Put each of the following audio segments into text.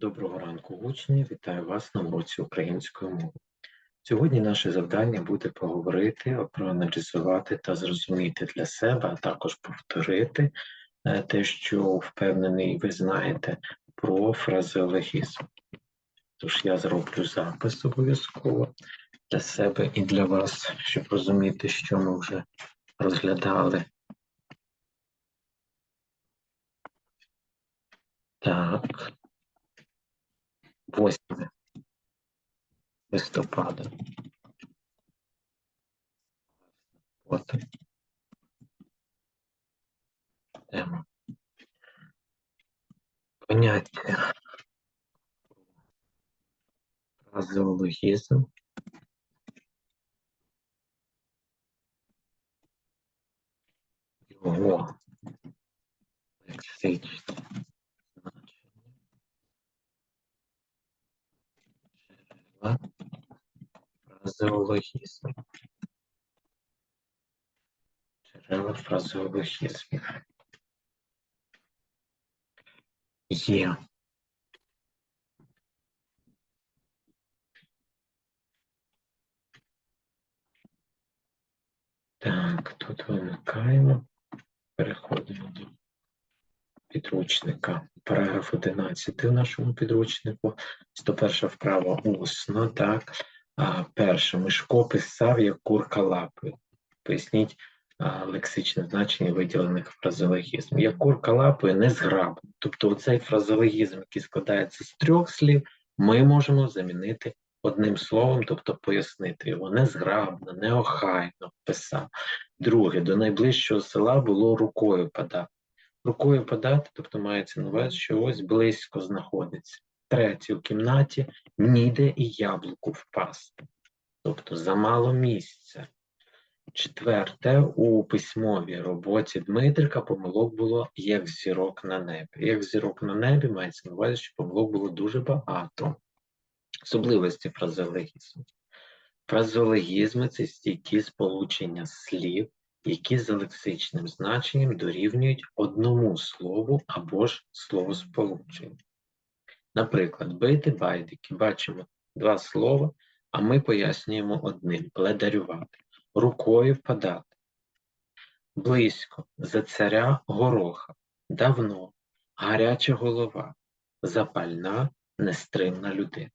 Доброго ранку, учні! Вітаю вас на уроці української мови. Сьогодні наше завдання буде поговорити, проаналізувати та зрозуміти для себе, а також повторити е, те, що впевнений, ви знаєте про фразеологізм. Тож я зроблю запис обов'язково для себе і для вас, щоб розуміти, що ми вже розглядали. Так. 8 листопада. От. Тема. Поняття. Фразеологізм. Його лексичне фразеологізму. Джерела фразеологізмів. Є. Так, тут вимикаємо. Переходимо до підручника. Параграф 11 в нашому підручнику. 101 вправа усно, так. Перше. Мишко писав, як курка лапи. Поясніть лексичне значення виділених фразеологізмів. Як курка лапою незграбно. Тобто цей фразеологізм, який складається з трьох слів, ми можемо замінити одним словом, тобто пояснити його незграбно, неохайно писав. Друге, до найближчого села було рукою подати. Рукою подати, тобто мається на увазі, що ось близько знаходиться. Третє, у кімнаті ніде і яблуку впасти, тобто замало місця. Четверте, у письмовій роботі Дмитрика помилок було як зірок на небі. Як зірок на небі мається на увазі, що помилок було дуже багато. Особливості фразеологізму. Фразеологізми це стійкі сполучення слів, які за лексичним значенням дорівнюють одному слову або ж словосполученню. Наприклад, бити байдики. Бачимо два слова, а ми пояснюємо одним пледарювати, рукою подати. Близько за царя гороха, давно, гаряча голова, запальна, нестримна людина.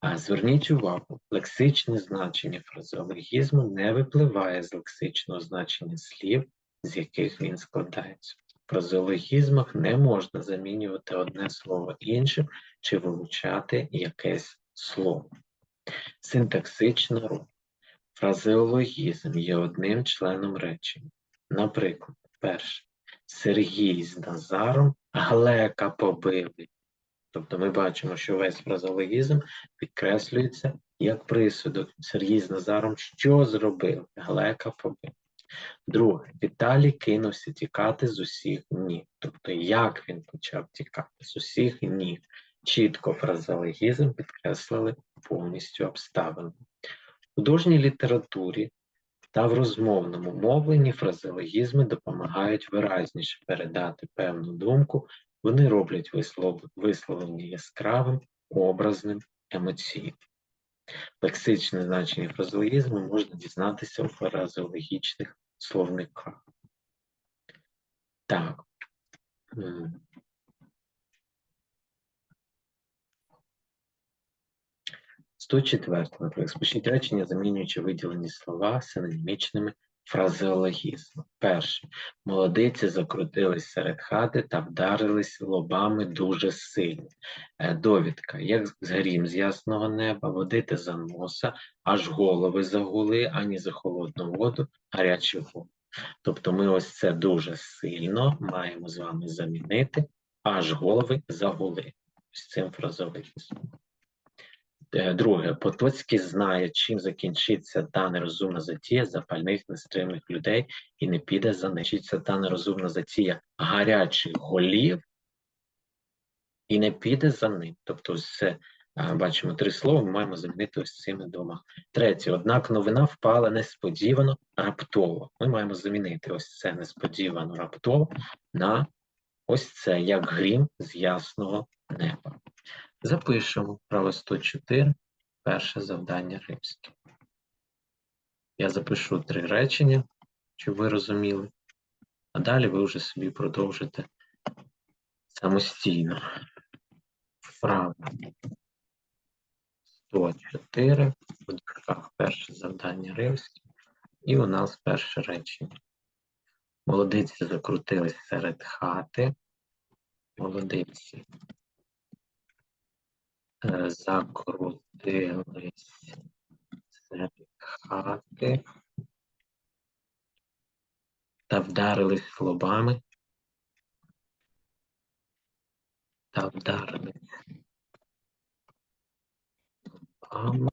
А зверніть увагу, лексичне значення фразеологізму не випливає з лексичного значення слів, з яких він складається. Фразеологізмах не можна замінювати одне слово іншим чи вилучати якесь слово. Синтаксична роль. Фразеологізм є одним членом речення. Наприклад, перше. Сергій з Назаром глека побили. Тобто ми бачимо, що весь фразеологізм підкреслюється як присудок. Сергій з Назаром що зробив? Глека побив. Друге, Віталій кинувся тікати з усіх ніг. Тобто, як він почав тікати з усіх ніг. Чітко фразеологізм підкреслили повністю обставину. В художній літературі та в розмовному мовленні фразеологізми допомагають виразніше передати певну думку вони роблять вислов... висловлення яскравим, образним, емоційним. Лексичне значення фразеологізму можна дізнатися у фразеологічних словниках. Так. 104, наприклад, спочніть речення, замінюючи виділені слова синонімічними фразеологізм. Перше. Молодиці закрутились серед хати та вдарились лобами дуже сильно. Е, довідка. Як грім з ясного неба, водити за носа, аж голови загули, ані за холодну воду, гарячі воду. Тобто ми ось це дуже сильно маємо з вами замінити, аж голови загули. З цим фразеологізмом. Е, друге, Потоцький знає, чим закінчиться та нерозумна затія запальних нестримних людей, і не піде занищиться та нерозумна затія гарячих голів, і не піде за ним. Тобто, все бачимо три слова, ми маємо замінити ось цими двома. Третє, однак новина впала несподівано раптово. Ми маємо замінити ось це несподівано раптово на ось це як грім з ясного неба. Запишемо право 104, перше завдання римське. Я запишу три речення, щоб ви розуміли, а далі ви вже собі продовжите самостійно. Вправо 104, в дужках перше завдання римське, і у нас перше речення. Молодиці закрутились серед хати. Молодиці закрутились серед хати та вдарились лобами. Та вдарились лобами,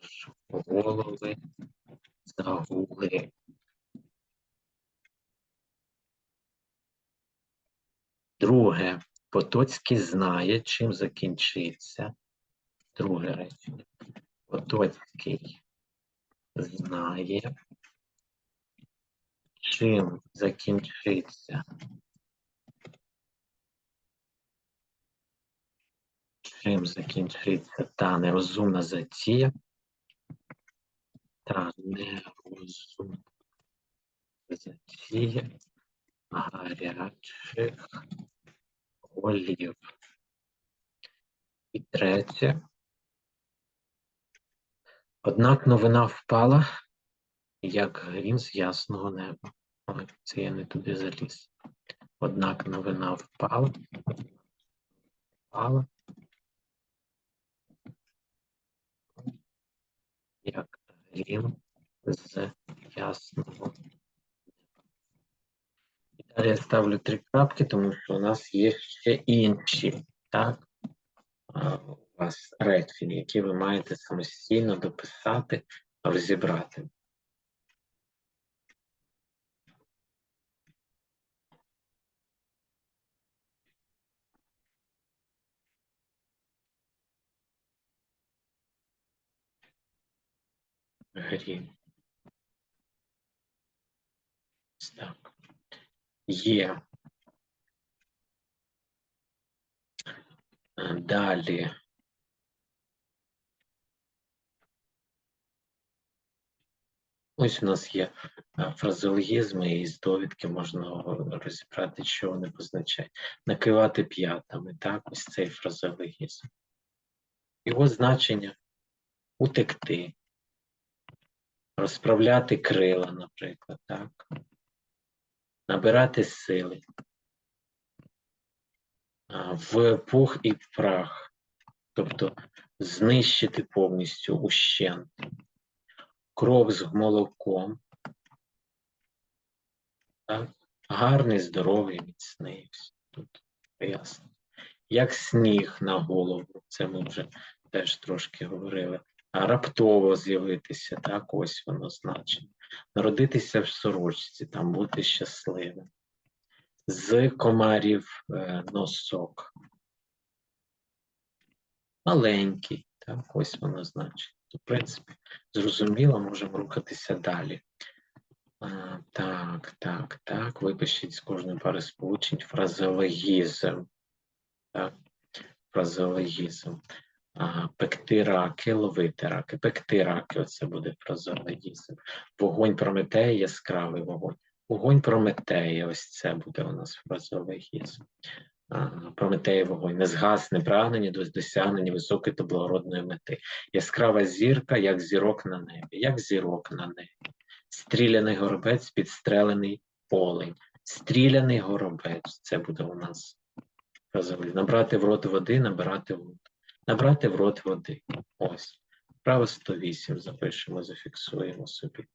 аж голови загули. Друге. Потоцький знає, чим закінчиться. Друге речення. Потоцький знає, чим закінчиться. Чим закінчиться та нерозумна затія та нерозумна затія гарячих голів. І третє. Однак новина впала, як грім з ясного неба. Ой, це я не туди заліз. Однак новина впала. Впала. Як грім з ясного я ставлю три крапки, тому що у нас є ще інші, так? У вас речення, які ви маєте самостійно дописати, розібрати. Грім. Ось Так. Є. Далі. Ось у нас є е, фразеологізми і з довідки можна розібрати, що вони позначають. Накивати п'ятами, так, ось цей фразеологізм. Його значення утекти, розправляти крила, наприклад, так набирати сили в пух і в прах, тобто знищити повністю ущент, кров з молоком, гарний, здоровий, міцний. Тут ясно. Як сніг на голову, це ми вже теж трошки говорили. А раптово з'явитися, так, ось воно значення. Народитися в сорочці, там бути щасливим. З комарів е, носок. Маленький, так, ось воно значить. В принципі, зрозуміло, можемо рухатися далі. А, так, так, так. Випишіть з кожної пари сполучень фразеологізм. Так, фразеологізм. Пекти раки, ловити раки. Пекти раки, оце буде фразеологізм. Вогонь Прометея, яскравий вогонь. Вогонь Прометея, ось це буде у нас фразеологізм. А, Прометея вогонь. Не згасне прагнення до досягнення високої та благородної мети. Яскрава зірка, як зірок на небі, як зірок на небі. Стріляний горобець, підстрелений олень. Стріляний горобець, це буде у нас фразеологізм. Набрати в рот води, набирати воду. Набрати в рот води. Ось. Право 108 запишемо, зафіксуємо собі.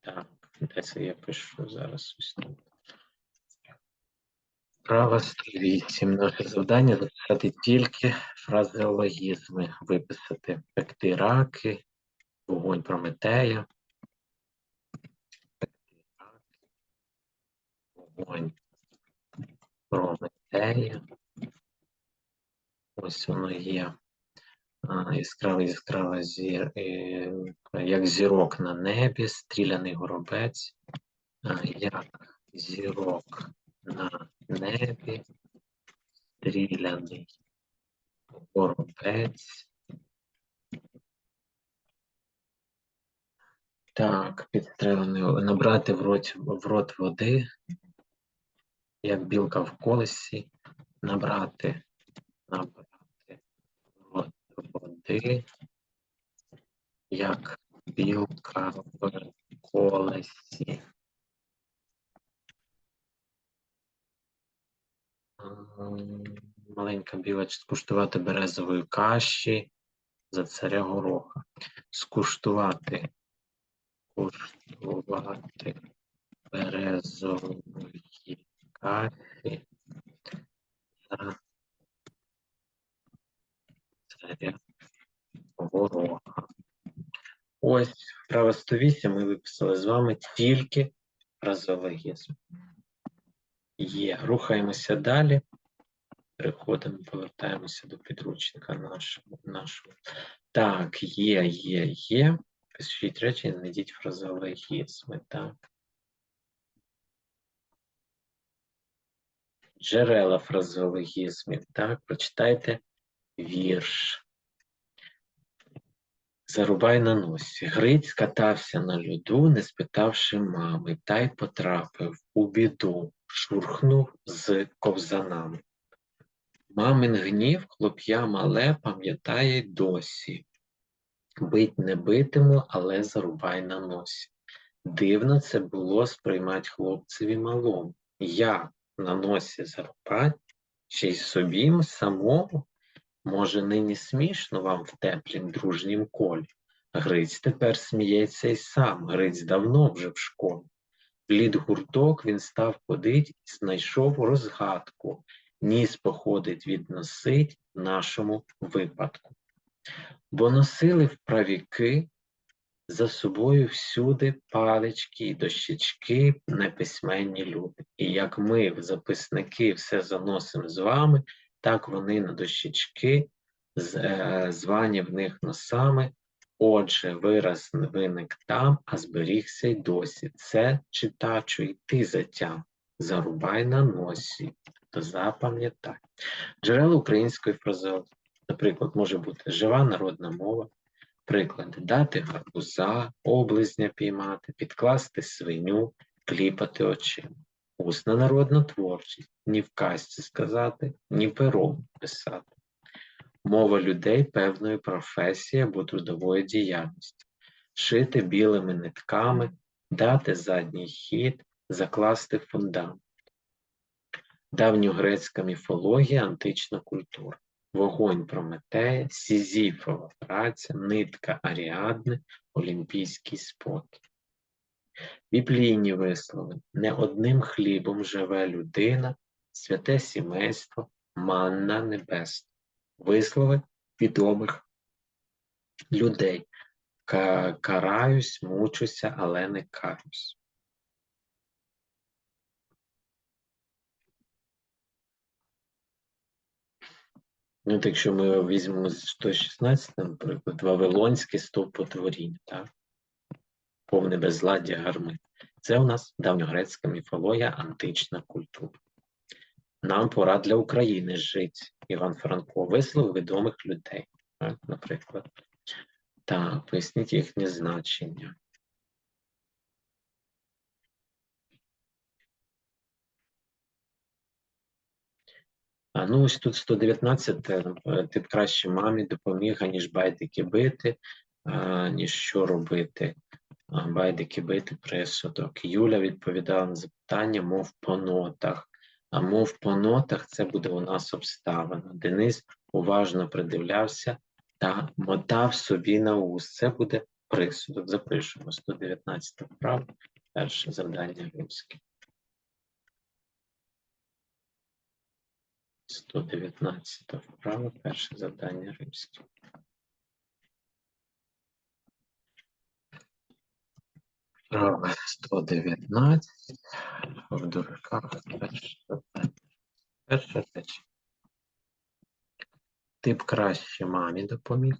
Так, де це я пишу зараз ось тут. Право 108. Наше завдання записати тільки фразеологізми, виписати пекти раки, вогонь Прометея. Пекти раки, вогонь Прометея. Ось воно є. А, Яскрава яскрава зір, е, як зірок на небі, стріляний горобець. як зірок на небі, стріляний горобець. Так, підстрелений, набрати в рот, в рот води, як білка в колесі, набрати, набрати води, як білка в колесі. Маленька білочка скуштувати березової каші за царя гороха. Скуштувати. Куштувати березової царя гороха. Ось вправа 108 ми виписали з вами тільки фразеологізм. Є. Рухаємося далі. Переходимо, повертаємося до підручника нашого. Так, є, є, є. Пишіть речі, знайдіть фразеологізми. Так. Джерела фразеологізмів. Так, прочитайте вірш. Зарубай на носі. Гриць катався на льоду, не спитавши мами, та й потрапив у біду, шурхнув з ковзанами. Мамин гнів хлоп'я мале пам'ятає й досі. Бить не битиму, але зарубай на носі. Дивно це було сприймать хлопцеві малому. Я на носі зарубать, ще й собі самому. Може, нині смішно вам в теплім дружнім колі. Гриць тепер сміється й сам, Гриць давно вже в школі. В лід гурток він став ходить і знайшов розгадку. Ніс походить від носить в нашому випадку. Бо носили в правіки за собою всюди палички і дощечки неписьменні люди. І як ми, в записники, все заносимо з вами, так вони на дощечки, е, звані в них носами. Отже, вираз виник там, а зберігся й досі. Це читачу, і ти затям. Зарубай на носі, то запам'ятай. Джерела української фразеології, наприклад, може бути жива народна мова, приклад дати гарбуза, облизня піймати, підкласти свиню, кліпати очима. Усна народна творчість, ні в казці сказати, ні пером писати. Мова людей певної професії або трудової діяльності. Шити білими нитками, дати задній хід, закласти фундамент. Давньогрецька міфологія, антична культура. Вогонь Прометея, Сізіфова праця, нитка Аріадни, Олімпійський спокій. Біблійні вислови. Не одним хлібом живе людина, святе сімейство, манна небесна. Вислови відомих людей. Караюсь, мучуся, але не каюсь. Ну, от якщо ми візьмемо з 116, наприклад, Вавилонське стовпотворіння, так? повне безладдя гарми. Це у нас давньогрецька міфологія, антична культура. Нам пора для України жити. Іван Франко, вислови відомих людей, так, наприклад. Так, поясніть їхнє значення. Ну ось тут 119, е, ти б краще мамі допоміг, аніж байдики бити, ніж що робити. Байдики бити присудок. Юля відповідала на запитання, мов по нотах. А мов по нотах це буде у нас обставина. Денис уважно придивлявся та мотав собі на ус. Це буде присудок. Запишемо 119 вправо, перше завдання римське. 119 вправо, перше завдання римське. Вправо 119, в дурках. перше завдання. Перша речі. Ти б краще мамі допоміг.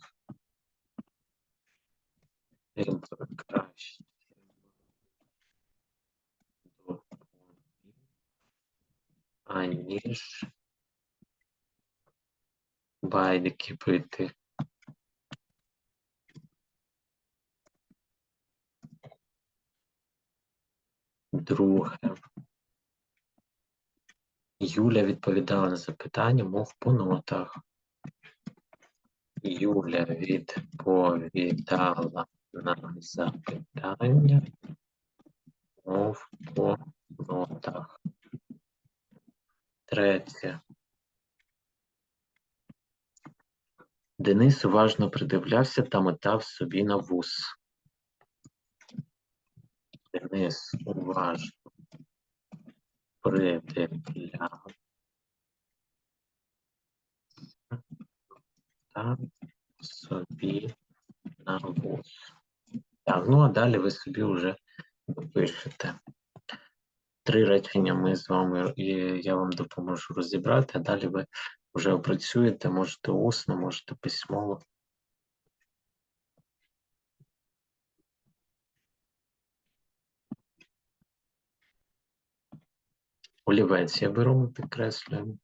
Ти краще допоміг, аніж байдики пити. Друге. Юля відповідала на запитання, мов по нотах. Юля відповідала на запитання, мов по нотах. Третє. Денис уважно придивлявся та метав собі на вус. Денис уважно придивлявся та собі на вус. Так, ну а далі ви собі вже допишете. Три речення ми з вами, я вам допоможу розібрати, а далі ви вже опрацюєте, можете усно, можете письмово. Олівець я беру, ми підкреслюємо.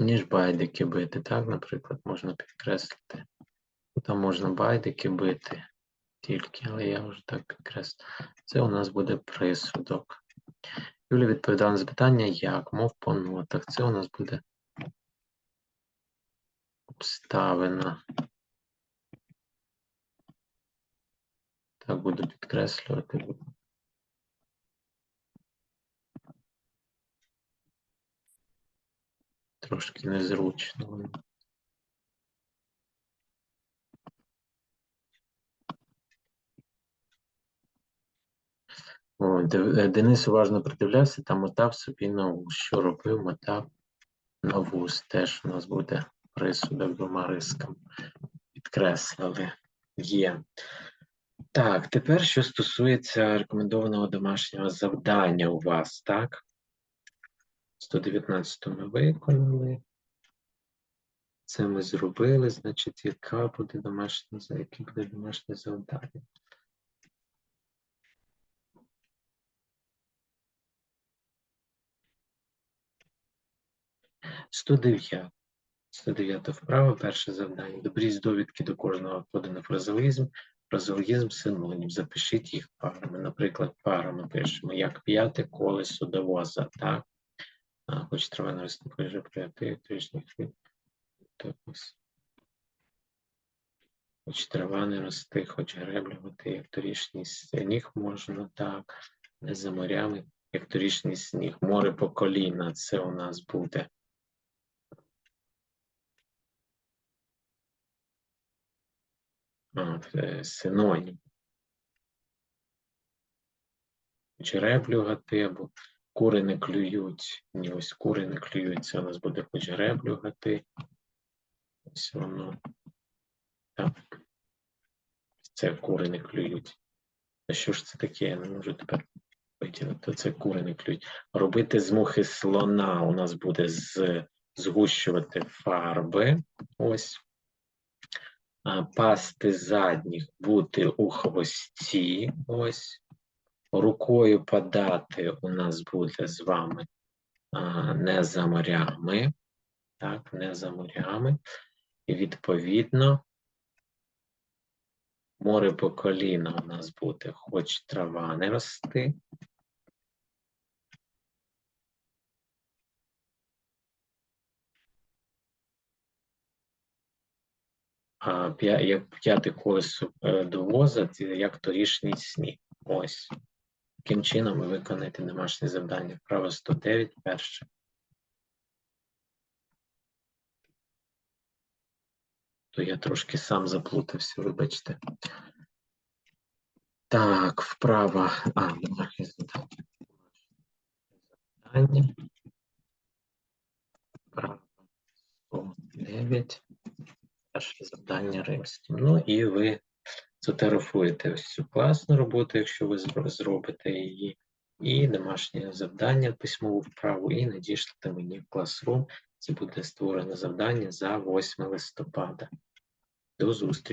Ніж байдики бити, так, наприклад, можна підкреслити. Там можна байдики бити тільки, але я вже так підкреслю. Це у нас буде присудок. Юля відповідала на запитання, як, мов по нотах. Це у нас буде обставина. Так, буду підкреслювати. Трошки незручно. Е, Денис уважно придивлявся та мотав собі на вус. Що робив? Мотав на вус. Теж у нас буде присудок двома рисками. Підкреслили. Є. Так, тепер що стосується рекомендованого домашнього завдання у вас, так? 119 ми виконали. Це ми зробили, значить, яка буде домашнє, за- яке буде домашнє завдання? 109. 109 вправа, перше завдання. Добріть довідки до кожного поданий фразеологізм. Фразеологізм синонім. Запишіть їх парами. Наприклад, парами пишемо, як п'яте колесо до воза, так? А, хоч трава не росте, вже прийти, тижніх від. Хоч трава не рости, хоч греблювати, як торішній сніг можна, так. Не за морями, як торішній сніг. Море по коліна, це у нас буде. А, це синонім. Греблю гати, або кури не клюють. Ні, ось кури не клюють. Це у нас буде хоч греблю гати. Ось воно. Так. Це кури не клюють. А що ж це таке? Я не можу тепер витягнути. Це кури не клюють. Робити з мухи слона у нас буде з, згущувати фарби. Ось. Пасти задніх бути у хвості. Ось. Рукою подати у нас буде з вами не за морями. Так, не за морями. І відповідно, море по коліна у нас буде, хоч трава не рости. А п'я- як п'яте колесо е, до воза, це як торішній сніг. Ось. Таким чином ви виконаєте домашнє завдання. Право 109, перше. То я трошки сам заплутався, вибачте. Так, вправо. А, домашнє завдання. Право 109. Перше завдання римським. Ну і ви сфотографуєте ось цю класну роботу, якщо ви зробите її, і домашнє завдання, письмову вправу, і надішлете мені в класрум. Це буде створено завдання за 8 листопада. До зустрічі.